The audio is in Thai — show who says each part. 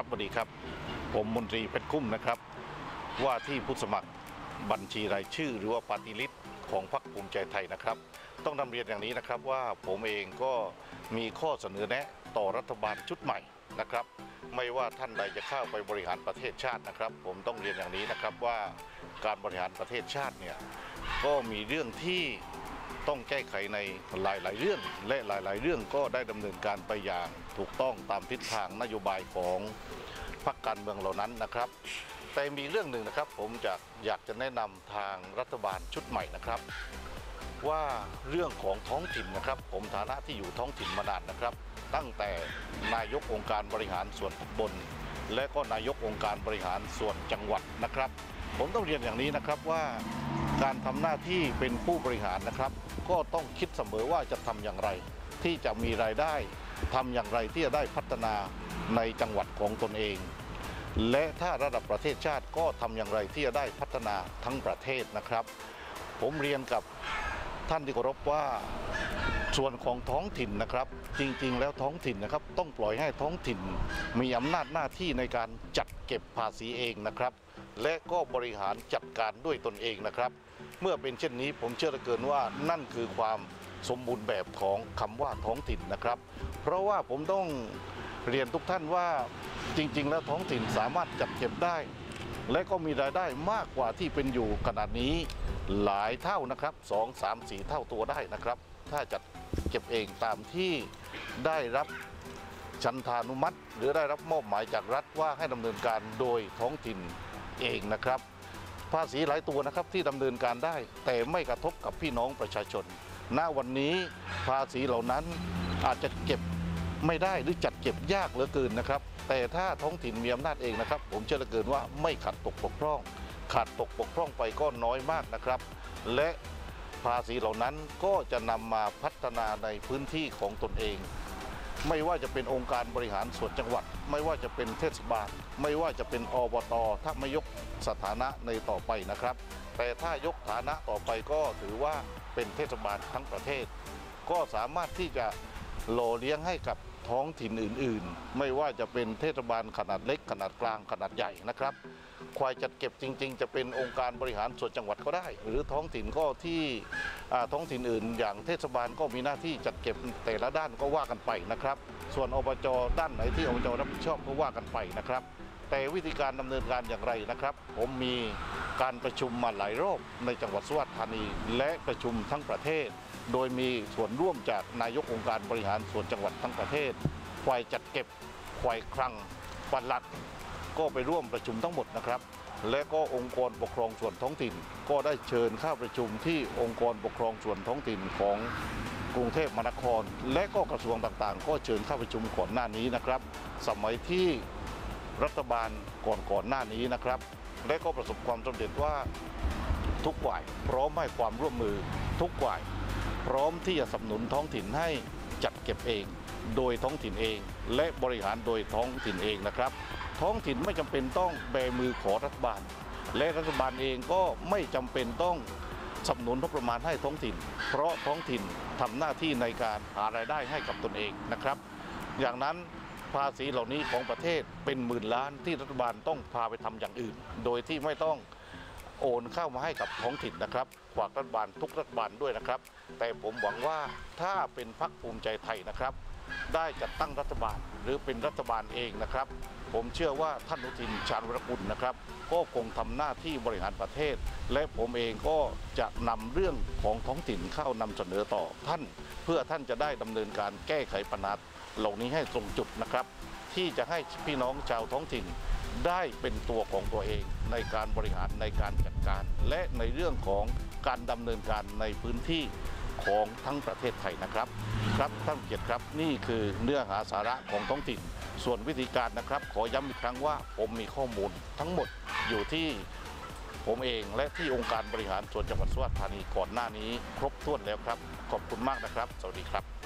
Speaker 1: ครับสวัสดีครับ ผมมนตรีเพชรคุ้มนะครับ ว่าที่ผู้สมัครบัญชีรายชื่อ หรือว่าปาติลิสของพรรคภูมิใจไทยนะครับ ต้องนำเรียนอย่างนี้นะครับว่าผมเองก็มีข้อเสนอแนะต่อรัฐบาลชุดใหม่นะครับ ไม่ว่าท่านใดจะเข้าไปบริหารประเทศชาตินะครับ ผมต้องเรียนอย่างนี้นะครับว่าการบริหารประเทศชาติเนี่ยก็มีเรื่องที่ ต้องแก้ไขในหลาย ๆ เรื่อง และหลาย ๆ เรื่องก็ได้ดำเนินการไปอย่างถูกต้องตามทิศทางนโยบายของพรรคการเมืองเหล่านั้นนะครับ แต่มีเรื่องหนึ่งนะครับ ผมจะอยากจะแนะนำทางรัฐบาลชุดใหม่นะครับ ว่าเรื่องของท้องถิ่นนะครับ ผมฐานะที่อยู่ท้องถิ่นมานานนะครับ ตั้งแต่นายกองค์การบริหารส่วนตำบลและก็นายกองค์การบริหารส่วนจังหวัดนะครับ ผมต้องเรียนอย่างนี้นะครับว่า การทำหน้าที่เป็นผู้บริหารนะครับ ก็ต้องคิดเสมอว่าจะทำอย่างไร ที่จะมีรายได้ทำอย่างไรที่จะได้พัฒนาในจังหวัดของตนเอง และถ้าระดับประเทศชาติก็ทำอย่างไรที่จะได้พัฒนาทั้งประเทศนะครับ ผมเรียนกับท่านที่เคารพว่าส่วนของท้องถิ่นนะครับ จริงๆ แล้วท้องถิ่นนะครับ ต้องปล่อยให้ท้องถิ่นมีอำนาจหน้าที่ในการจัดเก็บภาษีเองนะครับและก็บริหารจัดการด้วยตนเองนะครับ เมื่อเป็นเช่นนี้ผมเชื่อเหลือเกินว่านั่นคือความสมบูรณ์แบบของคำว่าท้องถิ่นนะครับ เพราะว่าผมต้องเรียนทุกท่านว่าจริง ๆ แล้วท้องถิ่นสามารถจัดเก็บได้ และก็มีรายได้มากกว่าที่เป็นอยู่ขนาดนี้หลายเท่านะครับ 2 3 4 เท่าตัวได้นะครับ ถ้าจัดเก็บเองตามที่ได้รับชันทานุมัติ หรือได้รับมอบหมายจากรัฐว่าให้ดำเนินการโดยท้องถิ่น เองนะครับ ภาษีหลายตัวนะครับที่ดำเนินการได้ แต่ไม่กระทบกับพี่น้องประชาชน ณ วันนี้ภาษีเหล่านั้นอาจจะเก็บไม่ได้หรือจัดเก็บยากเหลือเกินนะครับ แต่ถ้าท้องถิ่นมีอำนาจเองนะครับ ผมเชื่อเหลือเกินว่าไม่ขัดตกบกพร่อง ขาดตกบกพร่องไปก็น้อยมากนะครับ และภาษีเหล่านั้นก็จะนำมาพัฒนาในพื้นที่ของตนเอง ไม่ว่าจะเป็นองค์การบริหารส่วนจังหวัด ไม่ว่าจะเป็นเทศบาล ไม่ว่าจะเป็นอบตถ้าไม่ยกสถานะในต่อไปนะครับ แต่ถ้ายกฐานะต่อไปก็ถือว่าเป็นเทศบาลทั้งประเทศ ก็สามารถที่จะหล่เลี้ยงให้กับท้องถิ่นอื่น ๆ ไม่ว่าจะเป็นเทศบาลขนาดเล็กขนาดกลางขนาดใหญ่นะครับ ควายจัดเก็บจริง ๆ จะเป็นองค์การบริหารส่วนจังหวัดก็ได้ หรือท้องถิ่นก็ที่ท้องถิ่นอื่น อย่างเทศบาลก็มีหน้าที่จัดเก็บแต่ละด้านก็ว่ากันไปนะครับ ส่วนอบจด้านไหนที่อบจรับผิดชอบก็ว่ากันไปนะครับ แต่วิธีการดำเนินการอย่างไรนะครับ ผมมีการประชุมมาหลายรอบในจังหวัดสุราษฎร์ธานี และประชุมทั้งประเทศ โดยมีส่วนร่วมจากนายกองค์การบริหารส่วนจังหวัดทั้งประเทศฝ่ายจัดเก็บฝ่ายคลังปลัด ก็ไปร่วมประชุมทั้งหมดนะครับ และก็องค์กรปกครองส่วนท้องถิ่น ก็ได้เชิญเข้าประชุมที่องค์กรปกครองส่วนท้องถิ่นของกรุงเทพมหานคร และก็กระทรวงต่างๆ ก็เชิญเข้าประชุมก่อนหน้านี้นะครับ สมัยที่รัฐบาลก่อนก่อนๆหน้านี้นะครับ และก็ประสบความสำเร็จว่าทุกฝ่ายพร้อมให้ความร่วมมือ ทุกฝ่ายพร้อมที่จะสนับสนุนท้องถิ่นให้จัดเก็บเอง โดยท้องถิ่นเอง และบริหารโดยท้องถิ่นเองนะครับ ท้องถิ่นไม่จำเป็นต้องแบมือขอรัฐบาล และรัฐบาลเองก็ไม่จำเป็นต้องสนับสนุนงบประมาณให้ท้องถิ่น เพราะท้องถิ่นทำหน้าที่ในการหารายได้ให้กับตนเองนะครับ อย่างนั้นภาษีเหล่านี้ของประเทศเป็นหมื่นล้านที่รัฐบาลต้องพาไปทำอย่างอื่น โดยที่ไม่ต้องโอนเข้ามาให้กับท้องถิ่นนะครับฝากรัฐบาลทุกรัฐบาลด้วยนะครับ แต่ผมหวังว่าถ้าเป็นพรรคภูมิใจไทยนะครับ ได้จัดตั้งรัฐบาลหรือเป็นรัฐบาลเองนะครับ ผมเชื่อว่าท่านอนุทินชาญวรกุลนะครับ ก็คงทำหน้าที่บริหารประเทศ และผมเองก็จะนำเรื่องของท้องถิ่นเข้านำเสนอต่อท่าน เพื่อท่านจะได้ดำเนินการแก้ไขปัญหาเหล่านี้ให้ตรงจุดนะครับ ที่จะให้พี่น้องชาวท้องถิ่นได้เป็นตัวของตัวเองในการบริหารในการจัดการ และในเรื่องของการดำเนินการในพื้นที่ ของทั้งประเทศไทยนะครับ ครับท่านเกียรติครับนี่คือเนื้อหาสาระของท้องถิ่น ส่วนวิธีการนะครับ ขอย้ำอีกครั้งว่าผมมีข้อมูลทั้งหมดอยู่ที่ผมเองและที่องค์การบริหารส่วนจังหวัดสุราษฎร์ธานีก่อนหน้านี้ ครบถ้วนแล้วครับ ขอบคุณมากนะครับ สวัสดีครับ